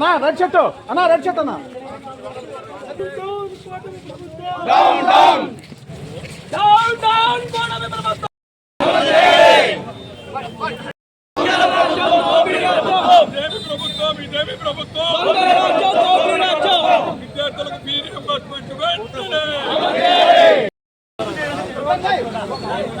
అన్నా red shirt అన్నా red shirt అన్నా. ఇదేమి ప్రభుత్వం ఇదేమి ప్రభుత్వం విద్యార్థులకు ఫీ రియంబర్స్మెంట్ వెంటనే చేసిన ప్రభుత్వం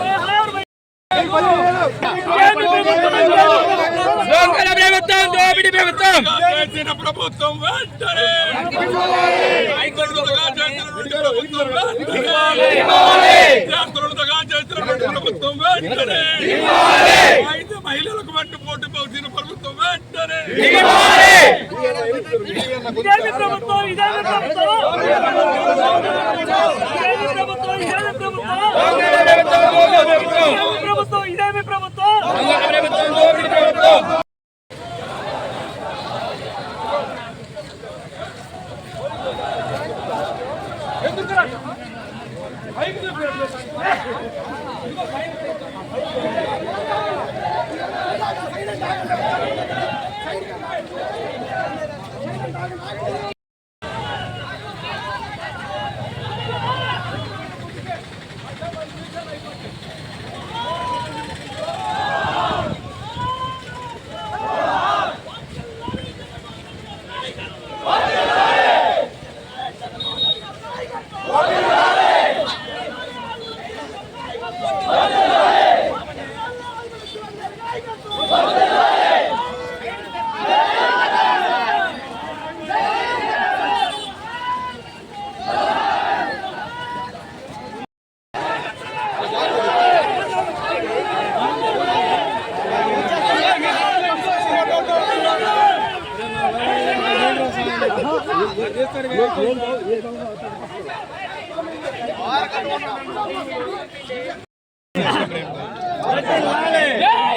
చేసినటువంటి ప్రభుత్వం. వెంటనే. అయితే మహిళలకు వెంట పోటీ పోసిన ప్రభుత్వం ప్రభుత్వం? ఇదేమి ప్రభుత్వం? ప్రభుత్వం? ప్రభుత్వం? ప్రభుత్వం? ఇదేమి ప్రభుత్వం? Hey!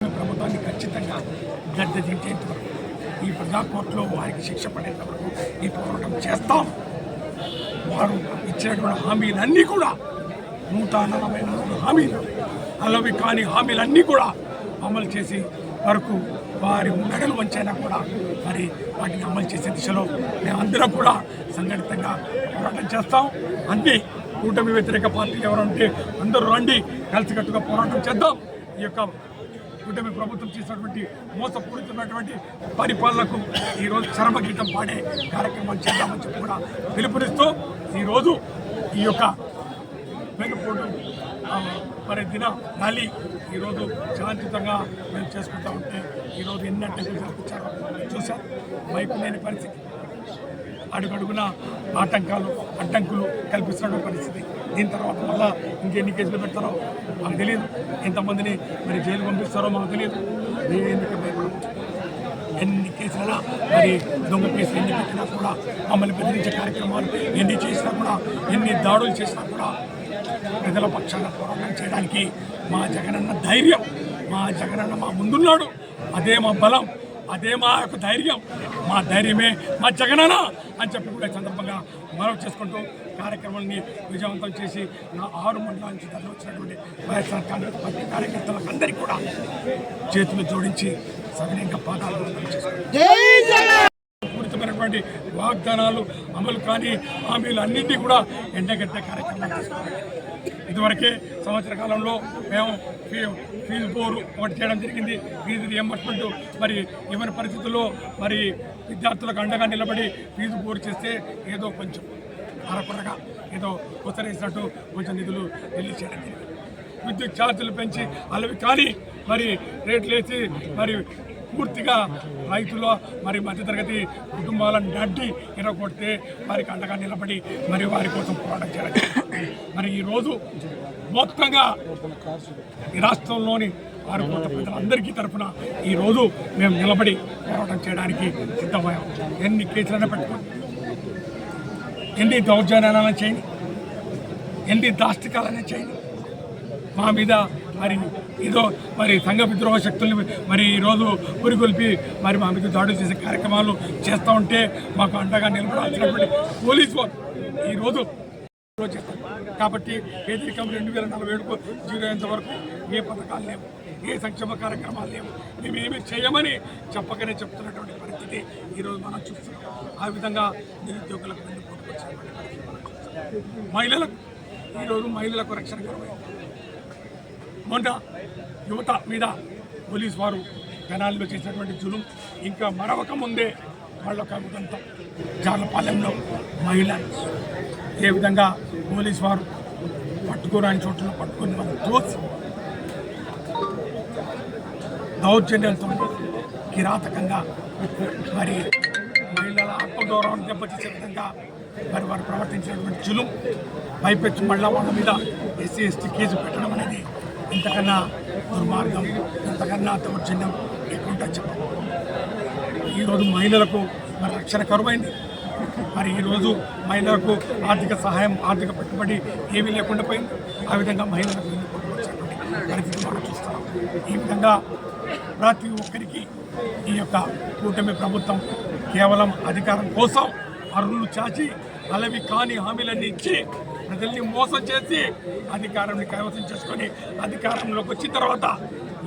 ప్రభుత్వాన్ని ఖచ్చితంగా గద్దె దించేంత వరకు ఈ ప్రజా కోర్టులో వారికి శిక్ష పడేంత వరకు ఈ పోరాటం చేస్తాం. వారు ఇచ్చినటువంటి హామీలన్నీ కూడా నూట నలభై నాలుగు హామీలు అలవి కాని హామీలన్నీ కూడా అమలు చేసి వరకు వారి మెడలు వంచైనా కూడా మరి వాటిని అమలు చేసే దిశలో మేమందరం కూడా సంఘటితంగా పోరాటం చేస్తాం. అన్ని కూటమి వ్యతిరేక పార్టీలు ఎవరంటే అందరూ రండి కలిసికట్టుగా పోరాటం చేద్దాం. ఈ యొక్క కూటమి ప్రభుత్వం చేసినటువంటి మోసపూరితమైనటువంటి పరిపాలనకు ఈరోజు చరమగీతం పాడే కార్యక్రమం చేద్దామని చెప్పి కూడా పిలుపునిస్తూ ఈరోజు ఈ యొక్క వెనుపోటు మరి దిన ర్యాలీ ఈరోజు శాంతియుతంగా మేము చేసుకుంటా ఉంటే ఈరోజు ఎన్ని అడ్డంకులు జరిపించారో చూశారు. వైపు లేని పరిస్థితి. అడుగడుగున ఆటంకాలు అడ్డంకులు కల్పిస్తున్న పరిస్థితి. దీని తర్వాత మళ్ళా ఇంకెన్ని కేసులు పెడతారో మాకు తెలియదు. ఎంతమందిని మరి జైలు పంపిస్తారో మాకు తెలియదు. ఎందుకు భయపడము ఎన్ని కేసులైనా మరి దొంగ కేసులు ఎన్ని పెట్టినా కూడా మమ్మల్ని బెదిరించే కార్యక్రమాలు ఎన్ని చేసినా కూడా ఎన్ని దాడులు చేసినా కూడా ప్రజల పక్షాన పోరాటం చేయడానికి మా జగనన్న ధైర్యం మా జగనన్న మా ముందున్నాడు. అదే మా బలం అదే మా యొక్క ధైర్యం. మా ధైర్యమే మా జగనన్న అని చెప్పి కూడా సందర్భంగా మనవి చేసుకుంటూ కార్యక్రమాన్ని విజయవంతం చేసి నా ఆరు మండలాల నుంచి తరలి వచ్చినటువంటి వైఎస్ఆర్ కాంగ్రెస్ పార్టీ కార్యకర్తలకు అందరికీ కూడా చేతులు జోడించి సవినయంగా పాదాలు చేసుకుంటాం చేసినటువంటి వాగ్దానాలు అమలు కాని హామీలు అన్నింటినీ కూడా ఎండగట్టే కార్యక్రమం తీసుకోవాలి ఇదివరకే సంవత్సర కాలంలో మేము ఫీ- ఫీజు బోరు ఒకటి చేయడం జరిగింది. ఫీజు రియంబర్స్మెంట్ మరి ఇవన్న పరిస్థితుల్లో మరి విద్యార్థులకు అండగా నిలబడి ఫీజు బోరు చేస్తే ఏదో కొంచెం అరకొరగా ఏదో ఉత్తరేసినట్టు కొంచెం నిధులు వెళ్ళి చేయడం జరిగింది. విద్యుత్ ఛార్జీలు పెంచి అలవి కానీ మరి రేట్లు వేసి మరి పూర్తిగా రైతులు మరి మధ్యతరగతి కుటుంబాలను నడ్డి ఇరగొడితే వారికి అండగా నిలబడి మరి వారి కోసం పోరాటం చేయాలి మరి ఈరోజు మొత్తంగా ఈ రాష్ట్రంలోని ఆరు కోట్ల ప్రజలందరికీ తరఫున ఈరోజు మేము నిలబడి పోరాటం చేయడానికి సిద్ధమయ్యాం. ఎన్ని కేసులైనా పెట్టుకోండి. ఎన్ని దౌర్జన్యాలైనా చేయండి. ఎన్ని దాష్టికాలైనా చేయండి. మా మీద మరి ఏదో మరి సంఘ విద్రోహ శక్తుల్ని మరి ఈరోజు పురిగొల్పి మరి మా మీద దాడులు చేసే కార్యక్రమాలు చేస్తూ ఉంటే మాకు అండగా నిలబడాల్సినటువంటి పోలీసు వారు ఈరోజు కాబట్టి పేదరికం రెండు వేల నలభై ఏడుకు జీరో అయ్యేంత వరకు ఏ పథకాలు లేవు ఏ సంక్షేమ కార్యక్రమాలు లేవు. మేమేమి చేయమని చెప్పకనే చెప్తున్నటువంటి పరిస్థితి ఈరోజు మనం చూస్తున్నాం. ఆ విధంగా నిరుద్యోగులకు ముందు వచ్చినటువంటి పరిస్థితి మహిళలకు ఈరోజు మహిళలకు రక్షణ కరువైంది మొన్న యువత మీద పోలీస్ వారు జనాల్లో చేసినటువంటి జులుం. ఇంకా మరొక ముందే వాళ్ళొక ఉదంతం. జాలపాలెంలో మహిళ. ఏ విధంగా పోలీస్ వారు పట్టుకోరాని చోట్ల పట్టుకొని వాళ్ళు తోసి దౌర్జన్యాలతో కిరాతకంగా మరి మహిళల ఆత్మగౌరవం దెబ్బతీసే విధంగా మరి వారు ప్రవర్తించినటువంటి జులుం. పైపెచ్చు మళ్ళా వాళ్ళ మీద ఎస్సీ ఎస్టీ కేసు పెట్టడం అనేది ఇంతకన్నా దుర్మార్గం ఇంతకన్నా దౌర్జన్యం ఎక్కువ చెప్పం ఈరోజు మహిళలకు మరి రక్షణ కరువైంది. మరి ఈరోజు మహిళలకు ఆర్థిక సహాయం ఆర్థిక పెట్టుబడి ఏమీ లేకుండా పోయింది. ఆ విధంగా మహిళలకు వచ్చినటువంటి పరిస్థితి మనం చూస్తాం ఈ విధంగా ప్రతి ఒక్కరికి ఈ యొక్క కూటమి ప్రభుత్వం కేవలం అధికారం కోసం అరుణులు చాచి అలవి కాని హామీలన్నీ ఇచ్చి ప్రజల్ని మోసం చేసి అధికారాన్ని కైవసం చేసుకొని అధికారంలోకి వచ్చిన తర్వాత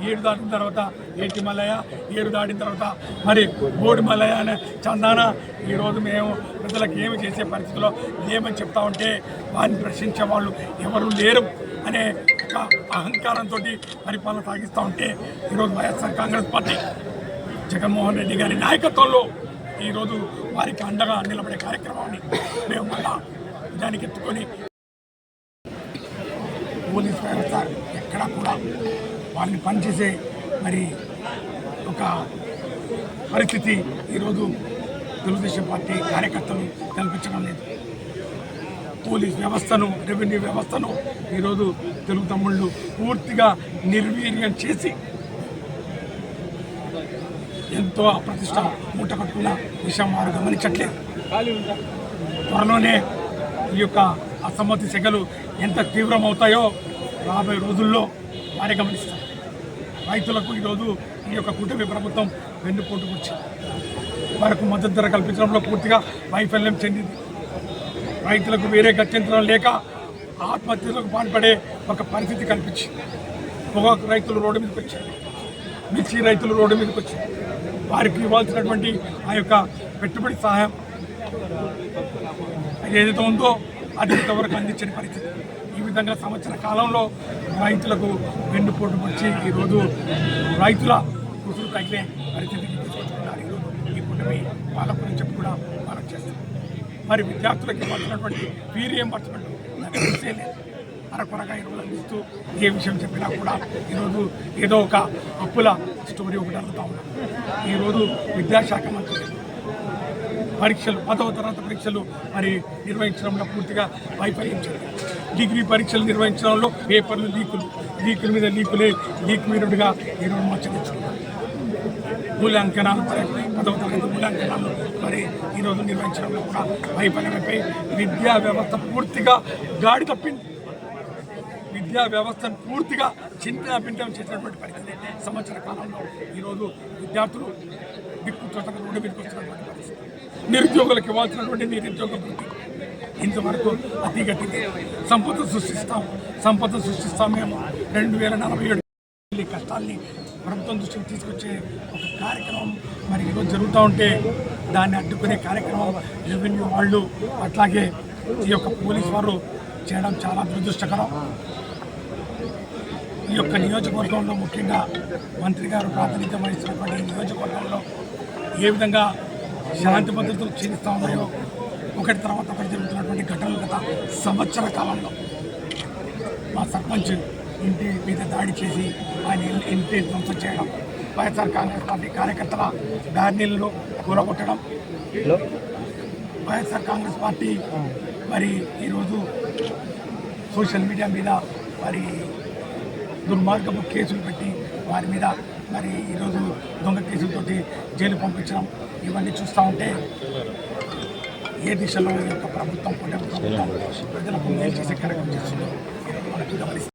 ఏడు దాటిన తర్వాత ఏటి మల్లయ్య ఏడు దాటిన తర్వాత మరి బోడి మల్లయ్య అనే చందాన ఈరోజు మేము ప్రజలకు ఏమి చేసే పరిస్థితిలో లేమని చెప్తా ఉంటే వారిని ప్రశ్నించే వాళ్ళు ఎవరు లేరు అనే ఒక అహంకారంతో పరిపాలన సాగిస్తూ ఉంటే ఈరోజు YSR Congress party Jaganmohan Reddy గారి నాయకత్వంలో ఈరోజు వారికి అండగా నిలబడే కార్యక్రమాన్ని మేము మళ్ళా దానికి ఎత్తుకొని పోలీస్ వ్యవస్థ ఎక్కడా కూడా వాళ్ళని పనిచేసే మరి ఒక పరిస్థితి ఈరోజు తెలుగుదేశం పార్టీ కార్యకర్తలు కల్పించడం లేదు. పోలీస్ వ్యవస్థను రెవెన్యూ వ్యవస్థను ఈరోజు తెలుగు తమ్ముళ్ళు పూర్తిగా నిర్వీర్యం చేసి ఎంతో అప్రతిష్ట మూట కట్టుకున్న విషయం వారు గమనించట్లేదు. త్వరలోనే ఈ యొక్క అసమ్మతి సెగలు ఎంత తీవ్రమవుతాయో రాబోయే రోజుల్లో వారే గమనిస్తారు రైతులకు ఈరోజు ఈ యొక్క కూటమి ప్రభుత్వం వెన్నుపోటుకు వచ్చింది వారికి మద్దతు ధర కల్పించడంలో పూర్తిగా వైఫల్యం చెందింది. రైతులకు వేరే గత్యంతరం లేక ఆత్మహత్యలకు పాల్పడే ఒక పరిస్థితి కల్పించింది. పొగాకు రైతులు రోడ్డు మీదకి వచ్చారు. మిర్చి రైతులు రోడ్డు మీదకి వచ్చారు. వారికి ఇవ్వాల్సినటువంటి ఆ యొక్క పెట్టుబడి సహాయం ఏదైతే ఉందో అది ఇంతవరకు అందించని పరిస్థితి. విధంగా సంవత్సర కాలంలో రైతులకు వెన్నుపోటు వచ్చి ఈరోజు రైతుల కుసులు తగిలే పరిస్థితికి తీసుకొచ్చుకున్నారు. ఈ పుట్టమి వాళ్ళ గురించి కూడా మనం చేస్తాం మరి విద్యార్థులకు ఇవ్వాల్సినటువంటి ఫీ రియంబర్స్మెంట్ నాకు తెలిసే లేదు. అరకొరగా ఈరోజు అందిస్తూ ఏ విషయం చెప్పినా కూడా ఈరోజు ఏదో ఒక అప్పుల స్టోరీ ఒకటి అడుగుతా ఉన్నాం. ఈరోజు విద్యాశాఖ మంత్రి పరీక్షలు పదవ తరగతి పరీక్షలు మరి నిర్వహించడంలో పూర్తిగా వైఫల్యం చెందారు డిగ్రీ పరీక్షలు నిర్వహించడంలో పేపర్లు లీకులు లీకుల మీద లీకులే లీక్ మీరుడుగా ఈరోజు మచ్చరించుకున్నారు మూల్యాంకనాలు పదవ తరగతి మూల్యాంకనాలు మరి ఈరోజు నిర్వహించడంలో కూడా వైఫల్యమైపోయి విద్యా వ్యవస్థ పూర్తిగా గాడి తప్పింది. విద్యా వ్యవస్థను పూర్తిగా చింతన పిండం చేసినటువంటి పరిస్థితి సంవత్సర కాలంలో ఈరోజు విద్యార్థులు దిక్కు చోటక రోడ్డు మీదకి వస్తున్నటువంటి పరిస్థితి. నిరుద్యోగులకు ఇవ్వాల్సినటువంటి నిరుద్యోగ ఇంతవరకు అతిగతి సంపద సృష్టిస్తాం. సంపద సృష్టిస్తాం మేము. రెండు వేల నలభై ఏడు కష్టాల్ని ప్రభుత్వం దృష్టికి తీసుకొచ్చే ఒక కార్యక్రమం మరి ఈరోజు జరుగుతూ ఉంటే దాన్ని అడ్డుకునే కార్యక్రమం రెవెన్యూ వాళ్ళు అట్లాగే ఈ యొక్క పోలీస్ వారు చేయడం చాలా దురదృష్టకరం. ఈ యొక్క నియోజకవర్గంలో ముఖ్యంగా మంత్రి గారు ప్రాతినిధ్యం వహిస్తున్నటువంటి నియోజకవర్గంలో ఏ విధంగా శాంతి భద్రతలు క్షీణిస్తూ ఉన్నాయో ఒకటి తర్వాత ఒకటి జరుగుతున్నటువంటి ఘటనలు గత సంవత్సర కాలంలో మా సర్పంచ్ ఇంటి మీద దాడి చేసి ఆయన ఇంటి ధ్వంసం చేయడం వైఎస్ఆర్ కాంగ్రెస్ పార్టీ కార్యకర్తల బ్యానర్లను కూలగొట్టడం వైఎస్ఆర్ కాంగ్రెస్ పార్టీ మరి ఈరోజు సోషల్ మీడియా మీద మరి దుర్మార్గపు కేసులు పెట్టి వారి మీద మరి ఈరోజు దొంగ కేసులతోటి జైలు పంపించడం ఇవన్నీ చూస్తూ ఉంటే ఏ దిశలో ఈ యొక్క ప్రభుత్వం కూటమి ప్రభుత్వం ప్రజలకు మేలు చేసే కార్యక్రమం చేస్తుందో ఈరోజు మనకి గమనిస్తాం